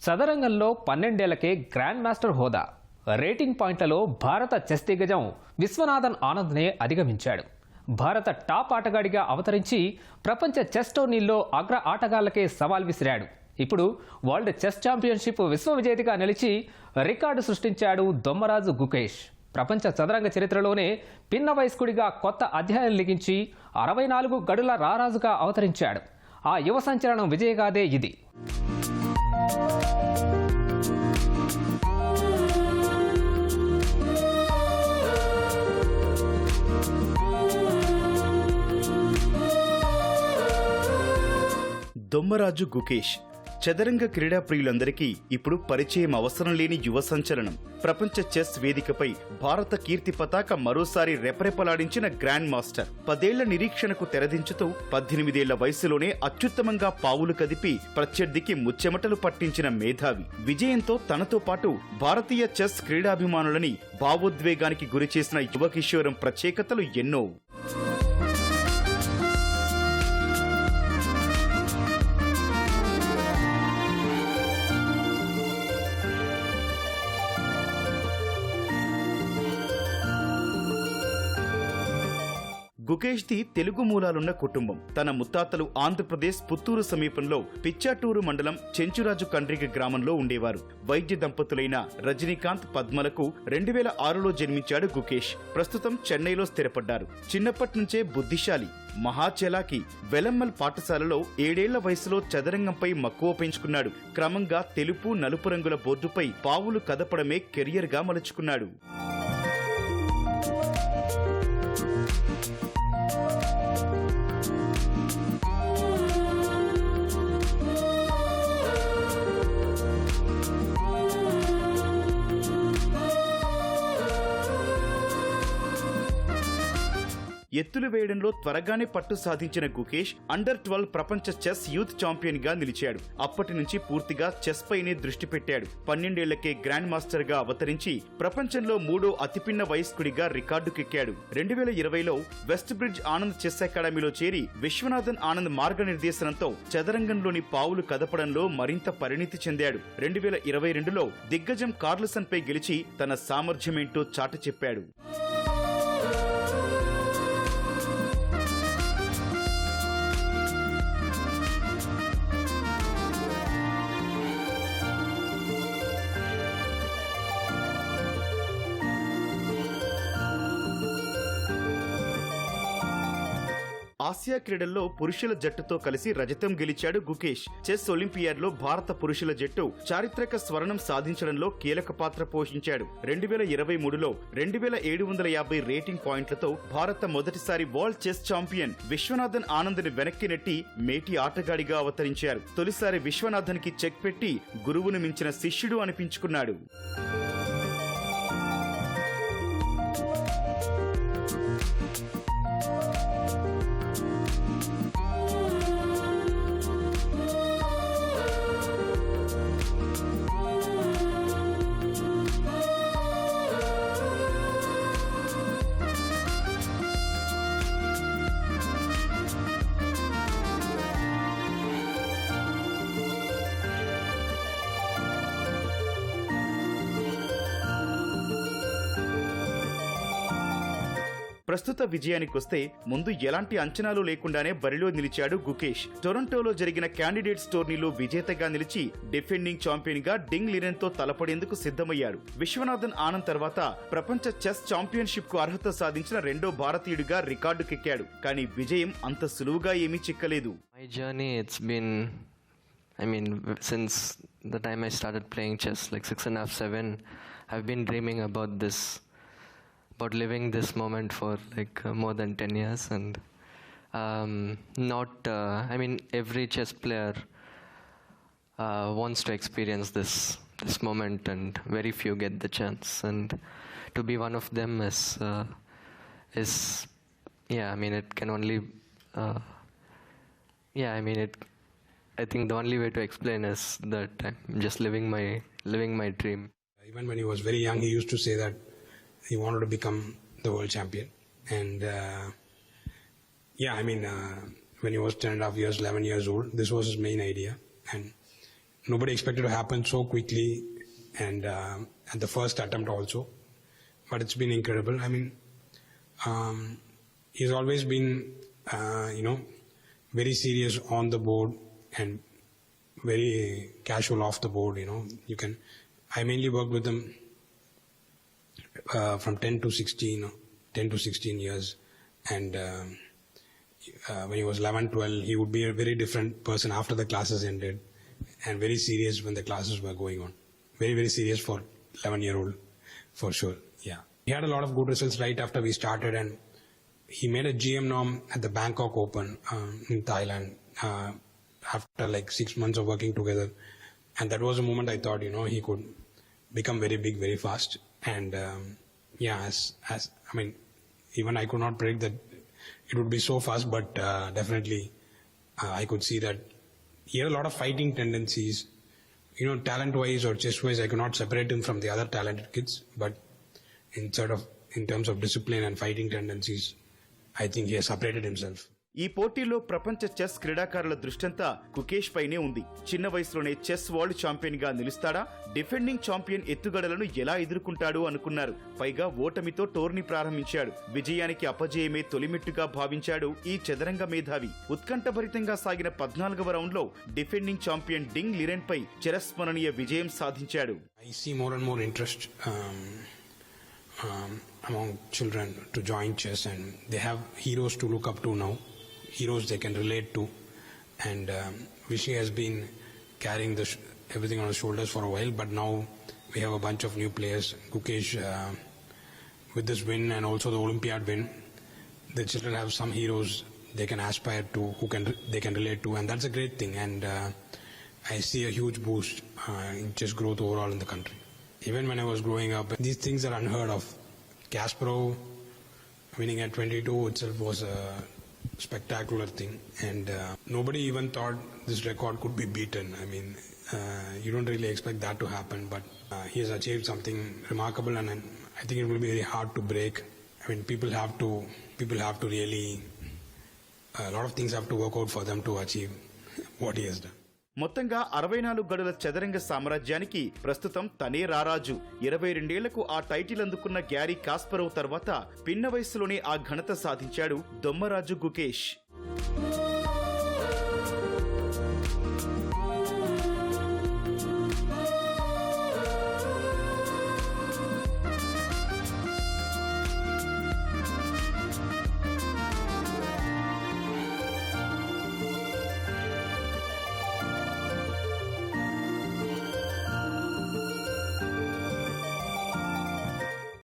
చదరంగంలో పన్నెండేళ్ళకే grand master హోదా. Rating పాయింట్లలో భారత చెస్ దిగ్గజం విశ్వనాథన్ ఆనంద్నే అధిగమించాడు. భారత టాప్ ఆటగాడిగా అవతరించి ప్రపంచ చెస్ టోర్నీల్లో అగ్ర ఆటగాళ్ళకే సవాల్ విసిరాడు. ఇప్పుడు వరల్డ్ చెస్ ఛాంపియన్షిప్ విశ్వ విజేతగా నిలిచి రికార్డు సృష్టించాడు దొమ్మరాజు గుకేష్. ప్రపంచ చదరంగ చరిత్రలోనే పిన్న వయస్కుడిగా కొత్త అధ్యాయం లిగించి అరవై నాలుగు గడుల రారాజుగా అవతరించాడు. ఆ యువ సంచలనం విజయగాదే ఇది. దొమ్మరాజు గుకేష్. చదరంగ క్రీడా ప్రియులందరికీ ఇప్పుడు పరిచయం అవసరం లేని యువ సంచలనం. ప్రపంచ చెస్ వేదికపై భారత కీర్తి పతాక మరోసారి రెపరెపలాడించిన గ్రాండ్ మాస్టర్. పదేళ్ళ నిరీక్షణకు తెరదించుతూ పద్దెనిమిదేళ్ళ వయసులోనే అత్యుత్తమంగా పావులు కదిపి ప్రత్యర్థికి ముచ్చెమటలు పట్టించిన మేధావి. విజయంతో తనతో పాటు భారతీయ చెస్ క్రీడాభిమానులని భావోద్వేగానికి గురిచేసిన యువ కిషోరం ప్రత్యేకతలు ఎన్నో. గుకేష్ది తెలుగు మూలాలున్న కుటుంబం. తన ముత్తాతలు ఆంధ్రప్రదేశ్ పుత్తూరు సమీపంలో పిచ్చాటూరు మండలం చెంచురాజు కండ్రిక గ్రామంలో ఉండేవారు. వైద్య దంపతులైన రజనీకాంత్ పద్మలకు రెండు వేల ఆరులో జన్మించాడు గుకేష్. ప్రస్తుతం చెన్నైలో స్థిరపడ్డారు. చిన్నప్పటి నుంచే బుద్ధిశాలి మహాచలాకి వెలమ్మల్ పాఠశాలలో ఏడేళ్ళ వయసులో చదరంగంపై మక్కువ పెంచుకున్నాడు. క్రమంగా తెలుపు నలుపు రంగుల బోర్డుపై పావులు కదపడమే కెరియర్గా మలుచుకున్నాడు. ఎత్తులు వేయడంలో త్వరగానే పట్టు సాధించిన గుకేష్ అండర్ ట్వెల్వ్ ప్రపంచ చెస్ యూత్ ఛాంపియన్గా నిలిచాడు. అప్పటి నుంచి పూర్తిగా చెస్ పైనే దృష్టి పెట్టాడు. పన్నెండేళ్ళకే గ్రాండ్ మాస్టర్గా అవతరించి ప్రపంచంలో మూడో అతిపిన్న వయస్కుడిగా రికార్డుకెక్కాడు. రెండు వేల ఇరవైలో వెస్ట్ బ్రిడ్జ్ ఆనంద్ చెస్ అకాడమీలో చేరి విశ్వనాథన్ ఆనంద్ మార్గనిర్దేశనంతో చదరంగంలోని పావులు కదపడంలో మరింత పరిణితి చెందాడు. రెండు వేల ఇరవై రెండులో దిగ్గజం కార్లసన్ పై గెలిచి తన సామర్థ్యమేంటో చాట చెప్పాడు ఆసియా క్రీడల్లో పురుషుల జట్టుతో కలిసి రజతం గెలిచాడు గుకేష్. చెస్ ఒలింపియాడ్లో భారత పురుషుల జట్టు చారిత్రక స్వర్ణం సాధించడంలో కీలక పాత్ర పోషించాడు. రెండు వేల ఇరవై మూడులో రెండు వేల ఏడు వందల యాభై రేటింగ్ పాయింట్లతో భారత మొదటిసారి వరల్డ్ చెస్ ఛాంపియన్ విశ్వనాథన్ ఆనంద్ని వెనక్కి నెట్టి మేటి ఆటగాడిగా అవతరించారు. తొలిసారి విశ్వనాథన్కి చెక్ పెట్టి గురువును మించిన శిష్యుడు అనిపించుకున్నాడు. ప్రస్తుత విజయానికొస్తే ముందు ఎలాంటి అంచనాలు లేకుండానే బరిలో నిలిచాడు గుకేష్. టొరంటోలో జరిగిన క్యాండిడేట్స్ టోర్నీలో విజేతగా నిలిచి డిఫెండింగ్ ఛాంపియన్గా డింగ్ లిరెన్తో తలపడేందుకు సిద్ధమయ్యాడు. విశ్వనాథన్ ఆనంద్ తర్వాత ప్రపంచ చెస్ ఛాంపియన్షిప్కు అర్హత సాధించిన రెండో భారతీయుడిగా రికార్డుకెక్కాడు. కానీ విజయం అంత సులువుగా ఏమీ చిక్కలేదు. My journey it's been I mean, w- since the time I started playing chess, like six and a half, seven, I've been dreaming about this, about living this moment for like uh, more than 10 years. And um, not, uh, I mean, every chess player uh, wants to experience this this moment, and very few get the chance. And to be one of them is uh, is yeah. I mean, it can only uh, yeah. I mean, it. I think the only way to explain is that I'm just living my living my dream. Even when he was very young, he used to say that he wanted to become the world champion. And uh, yeah, I mean, uh, when he was 10 and a half years, 11 years old, this was his main idea. And nobody expected to happen so quickly and uh, at the first attempt also. But it's been incredible. I mean, um, he's always been, uh, you know, very serious on the board and very casual off the board. You know, you can. I mainly worked with him uh, from 10 to 16, 10 to 16 years, and um, uh, when he was 11, 12, he would be a very different person after the classes ended, and very serious when the classes were going on. Very, very serious for 11 year old, for sure. Yeah, he had a lot of good results right after we started, and he made a GM norm at the Bangkok Open um, in Thailand uh, after like six months of working together, and that was a moment I thought, you know, he could become very big very fast. And um, yeah, as as I mean, even I could not predict that it would be so fast, but uh, definitely uh, I could see that he had a lot of fighting tendencies. You know, talent wise or chess wise, I could not separate him from the other talented kids, but in sort of in terms of discipline and fighting tendencies, I think he has separated himself. ఈ పోటీలో ప్రపంచ chess క్రీడాకారుల దృష్టంతా కుకేష్ పైనే ఉంది. చిన్న వయసులోనే chess world ఛాంపియన్గా నిలుస్తాడా? డిఫెండింగ్ ఛాంపియన్ ఎత్తుగడలను ఎలా ఎదుర్కొంటాడు అనుకున్నారు. పైగా ఓటమితో టోర్నీ ప్రారంభించాడు. విజయానికి అపజయమే తొలిమెట్టుగా భావించాడు ఈ చదరంగ మేధావి. ఉత్కంఠభరితంగా సాగిన పద్నాలుగవ రౌండ్లో డిఫెండింగ్ ఛాంపియన్ డింగ్ లిరెన్ పై చిరస్మరణీయ విజయం సాధించాడు. I see more and more interest um, um, among children to join chess, and they have heroes to look up to now, heroes they can relate to. And um, Vishy has been carrying everything on his shoulders for a while, but now we have a bunch of new players. Gukesh, uh, with this win and also the Olympiad win, the children have some heroes they can aspire to, who can they can relate to, and that's a great thing. And uh, I see a huge boost uh, in chess growth overall in the country. Even when I was growing up, these things are unheard of. Kasparov winning at 22 itself was a spectacular thing, and uh, nobody even thought this record could be beaten. I mean, uh, you don't really expect that to happen, but uh, he has achieved something remarkable, and, I think it will be very hard to break. I mean, people have to people have to really a lot of things have to work out for them to achieve what he has done. మొత్తంగా అరవై నాలుగు గడుల చదరంగ సామ్రాజ్యానికి ప్రస్తుతం తనే రారాజు. ఇరవై రెండేళ్ళకు ఆ title అందుకున్న గ్యారీ కాస్పరవ్ తర్వాత పిన్న వయసులోనే ఆ ఘనత సాధించాడు దొమ్మరాజు గుకేష్.